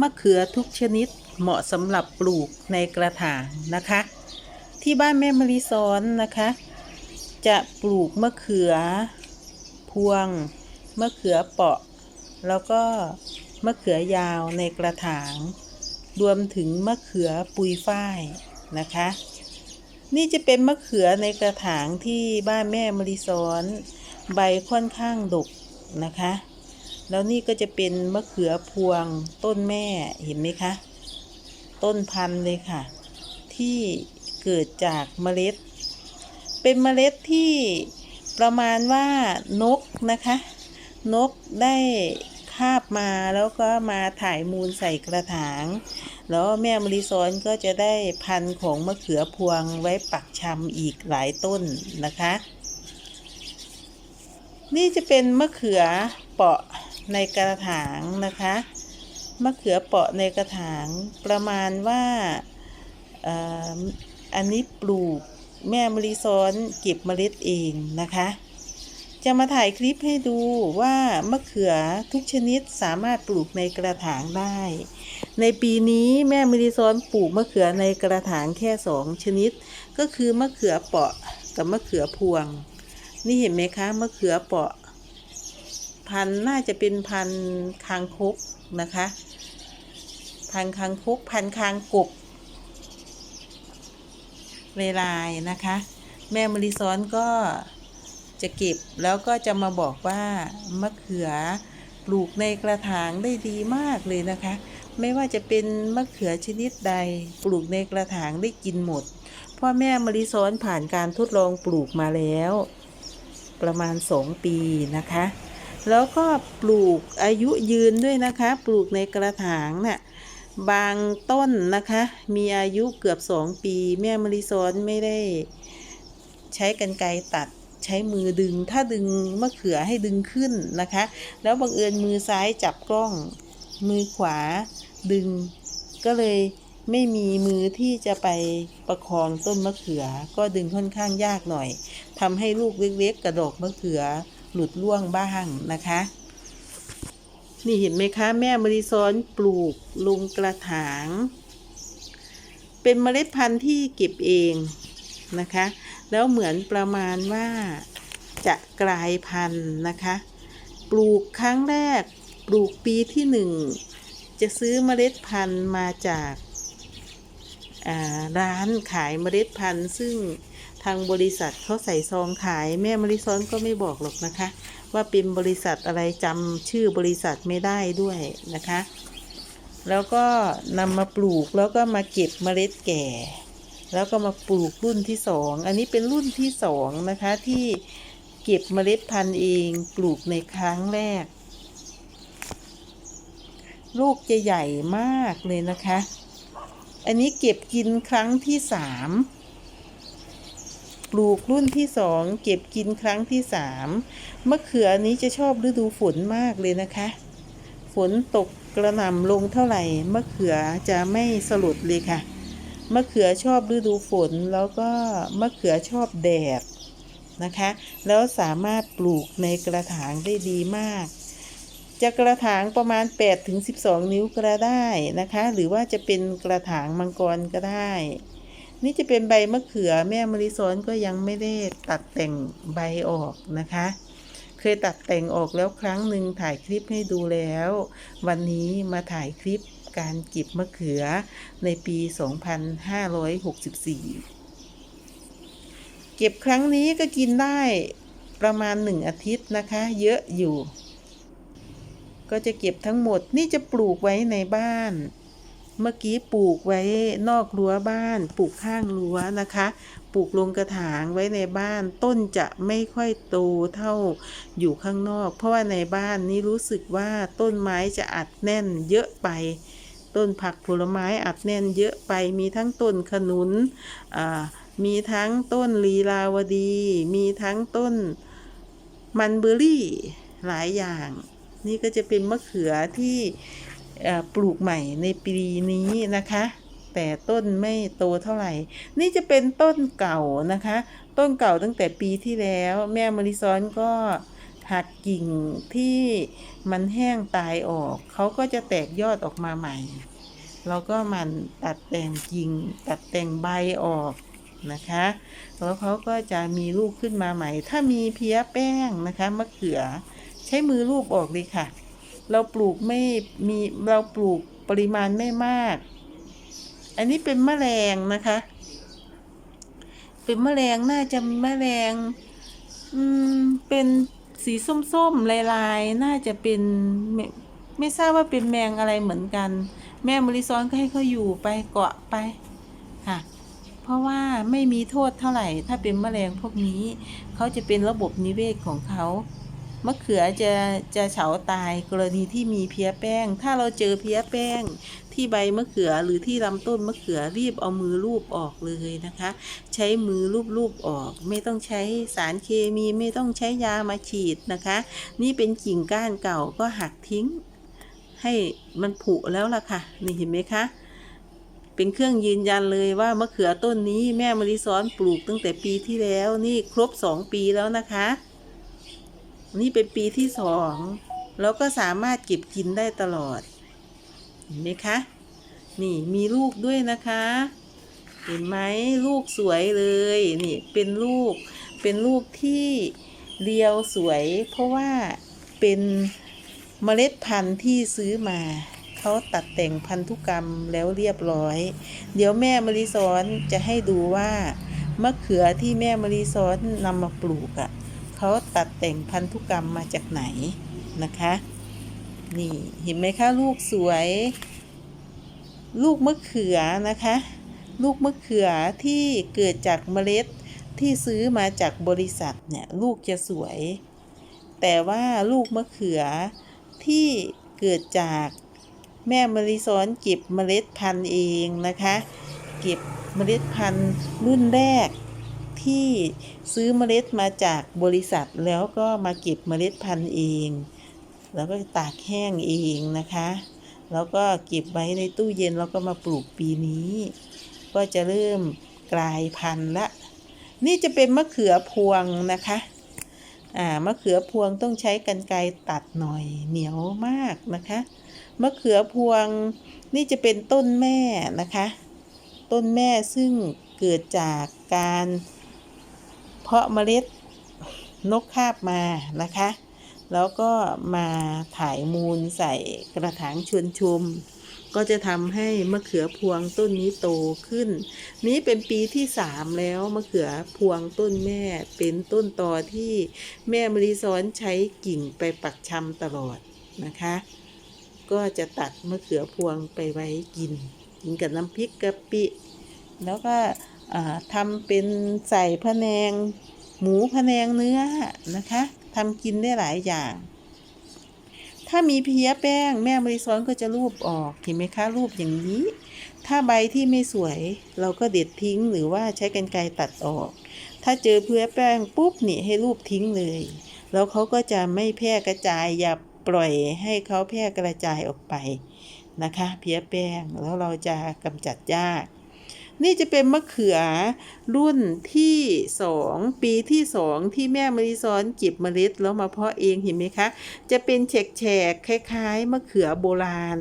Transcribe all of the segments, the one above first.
มะเขือทุกชนิดเหมาะสำหรับปลูกในกระถางนะคะ ที่บ้านแม่มะลิซ้อนนะคะ จะปลูกมะเขือพวง มะเขือเปาะ แล้วก็มะเขือยาวในกระถาง รวมถึงมะเขือปุยฝ้ายนะคะ นี่จะเป็นมะเขือในกระถางที่บ้านแม่มะลิซ้อน ใบค่อนข้างดกนะคะ แล้วนี่ก็จะเป็นมะเขือพวงต้นแม่เห็นไหมคะ ต้นพันธุ์เลยค่ะ ที่เกิดจากเมล็ด เป็นเมล็ดที่ประมาณว่านกนะคะ นกได้คาบมาแล้วก็มาถ่ายมูลใส่กระถาง แล้วแม่มะลิซ้อนก็จะได้พันธุ์ของมะเขือพวงไว้ปักชำอีกหลายต้นนะคะ นี่จะเป็นมะเขือเปาะ ในกระถางนะคะ มะเขือเปาะในกระถางประมาณว่าอันนี้ปลูกแม่มะลิซ้อนเก็บเมล็ดเองนะคะ จะมาถ่ายคลิปให้ดูว่ามะเขือทุกชนิดสามารถปลูกในกระถางได้ ในปีนี้แม่มะลิซ้อนปลูกมะเขือในกระถางแค่สองชนิด ก็คือมะเขือเปาะกับมะเขือพวง นี่เห็นไหมคะมะเขือเปาะ พันน่าจะเป็นพันคางคกนะคะ พันคางคกพันคางกบเวลายนะคะ แม่มะลิซ้อนก็จะเก็บแล้วก็จะมาบอกว่ามะเขือปลูกในกระถางได้ดีมากเลยนะคะ ไม่ว่าจะเป็นมะเขือชนิดใด ปลูกในกระถางได้กินหมดเพ่อแม่มะลิซ้อนผ่านการทดลองปลูกมาแล้ว ประมาณ 2 ปีนะคะ แล้วก็ปลูกอายุยืนด้วยนะคะ ปลูกในกระถางน่ะบางต้นนะคะ มีอายุเกือบ2ปี แม่มะลิซ้อนไม่ได้ใช้กรรไกรตัดใช้มือดึง ถ้าดึงมะเขือให้ดึงขึ้นนะคะ แล้วบังเอิญมือซ้ายจับกล้อง มือขวาดึง ก็เลยไม่มีมือที่จะไปประคองต้นมะเขือ ก็ดึงค่อนข้างยากหน่อยทำให้ลูกเล็กๆกระดกมะเขือ หลุดร่วงบ้างนะคะ นี่เห็นไหมคะแม่มริซ้อนปลูกลงกระถาง เป็นเมล็ดพันธุ์ที่เก็บเองนะคะ แล้วเหมือนประมาณว่าจะกลายพันธุ์นะคะ ปลูกครั้งแรก ปลูกปีที่หนึ่งจะซื้อเมล็ดพันธุ์มาจาการ้านขายเมล็ดพันธุ์ซึ่ง ทางบริษัทเขาใส่ซองขายแม่มะลิซ้อนก็ไม่บอกหรอกนะคะ ว่าเป็นบริษัทอะไรจำชื่อบริษัทไม่ได้ด้วยนะคะ แล้วก็นำมาปลูกแล้วก็มาเก็บเมล็ดแก่ แล้วก็มาปลูกรุ่นที่สองอันนี้เป็นรุ่นที่สองนะคะที่เก็บเมล็ดพันธุ์เองปลูกในครั้งแรก ลูกจะใหญ่มากเลยนะคะ อันนี้เก็บกินครั้งที่สาม ลูกรุ่นที่สองเก็บกินครั้งที่สามมะเขืออันนี้จะชอบฤดูฝนมากเลยนะคะ ฝนตกกระหน่ำลงเท่าไหร่มะเขือจะไม่สลดเลยค่ะมะเขือชอบฤดูฝนแล้วก็มะเขือชอบแดดนะคะ แล้วสามารถปลูกในกระถางได้ดีมาก จะกระถางประมาณ8ถึง12 นิ้วก็ได้นะคะ หรือว่าจะเป็นกระถางมังกรก็ได้ นี่จะเป็นใบมะเขือแม่มริซ้อนก็ยังไม่ได้ตัดแต่งใบออกนะคะ เคยตัดแต่งออกแล้วครั้งหนึ่งถ่ายคลิปให้ดูแล้ว วันนี้มาถ่ายคลิปการเก็บมะเขือในปี 2564 เก็บครั้งนี้ก็กินได้ประมาณหนึ่งอาทิตย์นะคะ เยอะอยู่ ก็จะเก็บทั้งหมดนี่จะปลูกไว้ในบ้าน เมื่อกี้ปลูกไว้นอกรั้วบ้าน ปลูกข้างรั้วนะคะ ปลูกลงกระถางไว้ในบ้านต้นจะไม่ค่อยโตเท่าอยู่ข้างนอก เพราะว่าในบ้านนี้รู้สึกว่าต้นไม้จะอัดแน่นเยอะไป ต้นผักผลไม้อัดแน่นเยอะไปมีทั้งต้นขนุนมีทั้งต้นลีลาวดี มีทั้งต้นมันเบอร์รี่หลายอย่าง นี่ก็จะเป็นมะเขือที่ ปลูกใหม่ในปีนี้นะคะ แต่ต้นไม่โตเท่าไหร่ นี่จะเป็นต้นเก่านะคะ ต้นเก่าตั้งแต่ปีที่แล้ว แม่มริซ้อนก็หักกิ่งที่มันแห้งตายออก เขาก็จะแตกยอดออกมาใหม่ แล้วก็มันตัดแต่งกิ่ง ตัดแต่งใบออกนะคะ แล้วเขาก็จะมีลูกขึ้นมาใหม่ ถ้ามีเพี้ยแป้งนะคะมะเขือ ใช้มือลูบออกเลยค่ะ เราปลูกไม่มีเราปลูกปริมาณไม่มาก อันนี้เป็นแมลงนะคะ เป็นแมลงน่าจะแมลงอืมเป็นสีส้มๆลายๆ น่าจะเป็นไม่ไม่ทราบว่าเป็นแมงอะไรเหมือนกัน แม่มริซอนก็ให้เขาอยู่ไปเกาะไปค่ะ เพราะว่าไม่มีโทษเท่าไหร่ ถ้าเป็นแมลงพวกนี้ เขาจะเป็นระบบนิเวศของเขา มะเขือจะจะเฉาตายกรณีที่มีเพี้ยแป้ง ถ้าเราเจอเพี้ยแป้ง ที่ใบมะเขือหรือที่ลำต้นมะเขือรีบเอามือลูบออกเลยนะคะ ใช้มือลูบๆออก ไม่ต้องใช้สารเคมีไม่ต้องใช้ยามาฉีดนะคะ นี่เป็นกิ่งก้านเก่าก็หักทิ้ง ให้มันผุแล้วล่ะค่ะ นี่เห็นไหมคะเป็นเครื่องยืนยันเลยว่ามะเขือต้นนี้แม่มะริซ้อนปลูกตั้งแต่ปีที่แล้วนี่ครบสองปีแล้วนะคะ นี่เป็นปีที่สองแล้วก็สามารถเก็บกินได้ตลอด เห็นไหมคะ นี่มีลูกด้วยนะคะ เห็นไหมลูกสวยเลยนี่เป็นลูกเป็นลูกที่เรียวสวย เพราะว่าเป็นเมล็ดพันธุ์ที่ซื้อมาเขาตัดแต่งพันธุกรรมแล้วเรียบร้อย เดี๋ยวแม่มริซ้อนจะให้ดูว่ามะเขือที่แม่มริซ้อนนำมาปลูกอะ่ะ เขาตัดแต่งพันธุกรรมมาจากไหนนะคะ นี่เห็นไหมคะลูกสวย ลูกมะเขือนะคะ ลูกมะเขือที่เกิดจากเมล็ดที่ซื้อมาจากบริษัทเนี่ยลูกจะสวย แต่ว่าลูกมะเขือที่เกิดจากแม่มะริซ้อนเก็บเมล็ดพันธุ์เองนะคะ เก็บเมล็ดพันธุ์รุ่นแรก ที่ซื้อเมล็ดมาจากบริษัทแล้วก็มาเก็บเมล็ดพันธุ์เอง แล้วก็ตากแห้งเองนะคะ แล้วก็เก็บไว้ในตู้เย็นแล้วก็มาปลูกปีนี้ ก็จะเริ่มกลายพันธุ์ละ นี่จะเป็นมะเขือพวงนะคะอ่ามะเขือพวงต้องใช้กรรไกรตัดหน่อยเหนียวมากนะคะมะเขือพวงนี่จะเป็นต้นแม่นะคะ ต้นแม่ซึ่งเกิดจากการ เพาะเมล็ดนกคาบมานะคะ แล้วก็มาถ่ายมูลใส่กระถางชวนชม ก็จะทำให้มะเขือพวงต้นนี้โตขึ้น นี้เป็นปีที่สามแล้วมะเขือพวงต้นแม่เป็นต้นตอที่แม่มริซ้อนใช้กิ่งไปปักชำตลอดนะคะ ก็จะตัดมะเขือพวงไปไว้กิน กินกับน้ำพริกกะปิ แล้วก็ ทำเป็นใส่พะแนง หมูพะแนงเนื้อนะคะทำกินได้หลายอย่าง ถ้ามีเพี้ยแป้งแม่มริซ้อนก็จะรูปออกเห็นไหมคะรูปอย่างนี้ ถ้าใบที่ไม่สวยเราก็เด็ดทิ้งหรือว่าใช้กรรไกรตัดออก ถ้าเจอเพี้ยแป้งปุ๊บนี่ให้รูปทิ้งเลย แล้วเขาก็จะไม่แพร่กระจายอย่าปล่อยให้เขาแพร่กระจายออกไปนะคะ เพี้ยแป้งแล้วเราจะกำจัดยาก นี่จะเป็นมะเขือรุ่นที่สองปีที่สองที่แม่มริซ้อนเก็บเมล็ดแล้วมาเพาะเองเห็นไหมคะ จะเป็นแฉกๆคล้ายๆมะเขือโบราณ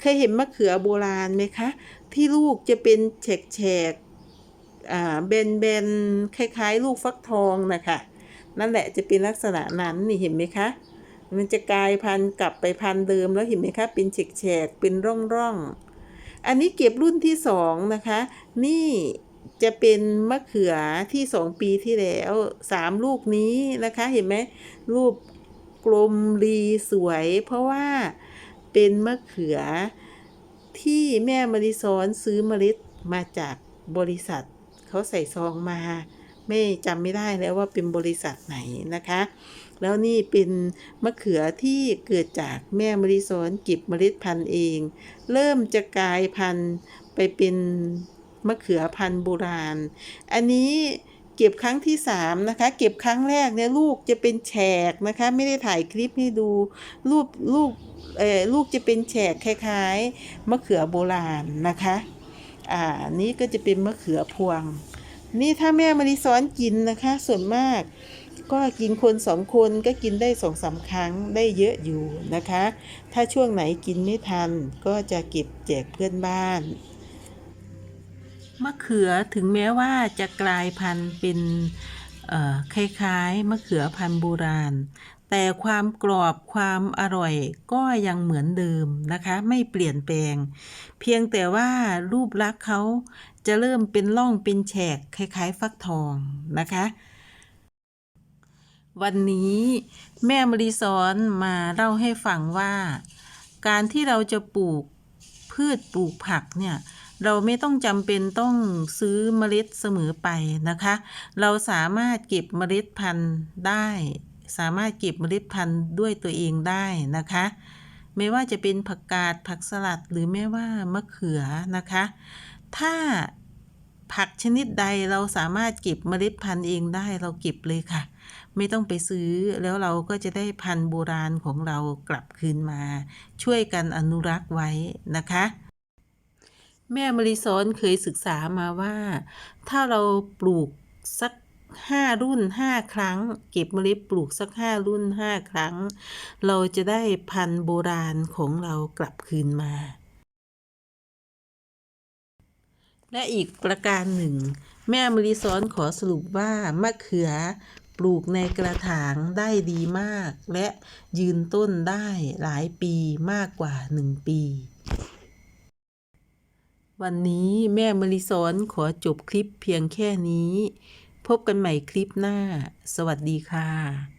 เคยเห็นมะเขือโบราณไหมคะ ที่ลูกจะเป็นแฉกๆเบนๆคล้ายๆ ลูกฟักทองนะคะนั่นแหละจะเป็นลักษณะนั้นนี่เห็นไหมคะ มันจะกลายพันธุ์กลับไปพันธุ์เดิมแล้วเห็นไหมคะ เป็นแฉกๆเป็นร่องๆ อันนี้เก็บรุ่นที่สองนะคะ นี่จะเป็นมะเขือที่สองปีที่แล้วสามลูกนี้นะคะ เห็นไหมรูปกลมรีสวย เพราะว่าเป็นมะเขือที่แม่มะริซอนซื้อเมล็ดมาจากบริษัท เขาใส่ซองมา ไม่จำไม่ได้แล้วว่าเป็นบริษัทไหนนะคะ แล้วนี่เป็นมะเขือที่เกิดจากแม่มริซ้อนเก็บเมล็ดพันธุ์เอง เริ่มจะกลายพันธุ์ไปเป็นมะเขือพันธุ์โบราณ อันนี้เก็บครั้งที่สามนะคะ เก็บครั้งแรกเนี่ยลูกจะเป็นแฉกนะคะ ไม่ได้ถ่ายคลิปให้ดูรูปลูกเออลูกจะเป็นแฉกคล้ายๆมะเขือโบราณนะคะอ่านี่ก็จะเป็นมะเขือพวง นี่ถ้าแม่มริซ้อนกินนะคะ ส่วนมาก ก็กินคนสองคนก็กินได้สองสามครั้งได้เยอะอยู่นะคะ ถ้าช่วงไหนกินไม่ทันก็จะเก็บแจกเพื่อนบ้าน มะเขือถึงแม้ว่าจะกลายพันธุ์เป็นคล้ายๆ มะเขือพันธุ์โบราณ แต่ความกรอบความอร่อยก็ยังเหมือนเดิมนะคะ ไม่เปลี่ยนแปลง เพียงแต่ว่ารูปลักษณ์เขาจะเริ่มเป็นร่องเป็นแฉกคล้ายๆ ฟักทองนะคะ วันนี้แม่มริสอนมาเล่าให้ฟังว่า การที่เราจะปลูกพืชปลูกผักเนี่ยเราไม่ต้องจำเป็นต้องซื้อเมล็ดเสมอไปนะคะ เราสามารถเก็บเมล็ดพันธุ์ได้ สามารถเก็บเมล็ดพันธุ์ด้วยตัวเองได้นะคะ ไม่ว่าจะเป็นผักกาดผักสลัดหรือแม้ว่ามะเขือนะคะ ถ้าผักชนิดใดเราสามารถเก็บเมล็ดพันธุ์เองได้เราเก็บเลยค่ะ ไม่ต้องไปซื้อ แล้วเราก็จะได้พันธุ์โบราณของเรากลับคืนมา ช่วยกันอนุรักษ์ไว้นะคะ แม่มริซอนเคยศึกษามาว่า ถ้าเราปลูกสักห้ารุ่นห้าครั้ง เก็บเมล็ดปลูกสักห้ารุ่นห้าครั้ง เราจะได้พันธุ์โบราณของเรากลับคืนมา และอีกประการหนึ่ง แม่มริซอนขอสรุปว่ามะเขือ ปลูกในกระถางได้ดีมาก และยืนต้นได้หลายปีมากกว่าหนึ่งปี วันนี้แม่มริสอนขอจบคลิปเพียงแค่นี้ พบกันใหม่คลิปหน้า สวัสดีค่ะ